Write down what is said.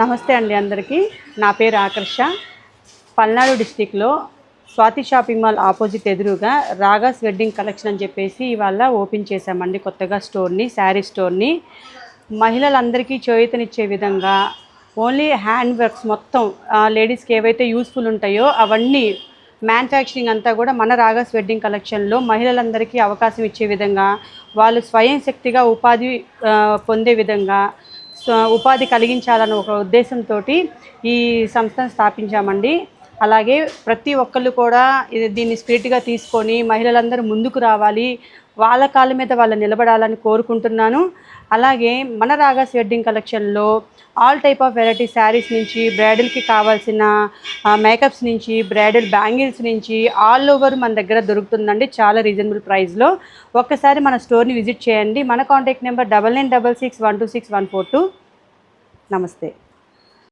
నమస్తే అండి అందరికీ. నా పేరు ఆకర్ష. పల్నాడు డిస్టిక్లో స్వాతి షాపింగ్ మాల్ ఆపోజిట్ ఎదురుగా రాగాస్ వెడ్డింగ్ కలెక్షన్ అని చెప్పేసి ఇవాళ ఓపెన్ చేశామండి కొత్తగా స్టోర్ని శారీ స్టోర్ని. మహిళలందరికీ చేయూతనిచ్చే విధంగా ఓన్లీ హ్యాండ్ వర్క్స్ మొత్తం లేడీస్కి ఏవైతే యూస్ఫుల్ ఉంటాయో అవన్నీ మ్యానుఫ్యాక్చరింగ్ అంతా కూడా మన రాగాస్ వెడ్డింగ్ కలెక్షన్లో మహిళలందరికీ అవకాశం ఇచ్చే విధంగా వాళ్ళు స్వయం శక్తిగా ఉపాధి పొందే విధంగా ఉపాధి కలిగించాలన్న ఒక ఉద్దేశంతో ఈ సంస్థను స్థాపించామండి. అలాగే ప్రతి ఒక్కళ్ళు కూడా దీన్ని స్పిరిట్గా తీసుకొని మహిళలందరూ ముందుకు రావాలి. వాళ్ళ కాళ్ళ మీద వాళ్ళు నిలబడాలని కోరుకుంటున్నాను. అలాగే మన రాగాస్ వెడ్డింగ్ కలెక్షన్లో all type of variety sarees నుంచి బ్రైడల్కి కావాల్సిన మేకప్స్ నుంచి బ్రైడల్ బ్యాంగిల్స్ నుంచి ఆల్ ఓవర్ మన దగ్గర దొరుకుతుందండి చాలా రీజనబుల్ ప్రైస్లో. ఒక్కసారి మన స్టోర్ని విజిట్ చేయండి. మన contact number double nine double six one two six one four two. నమస్తే.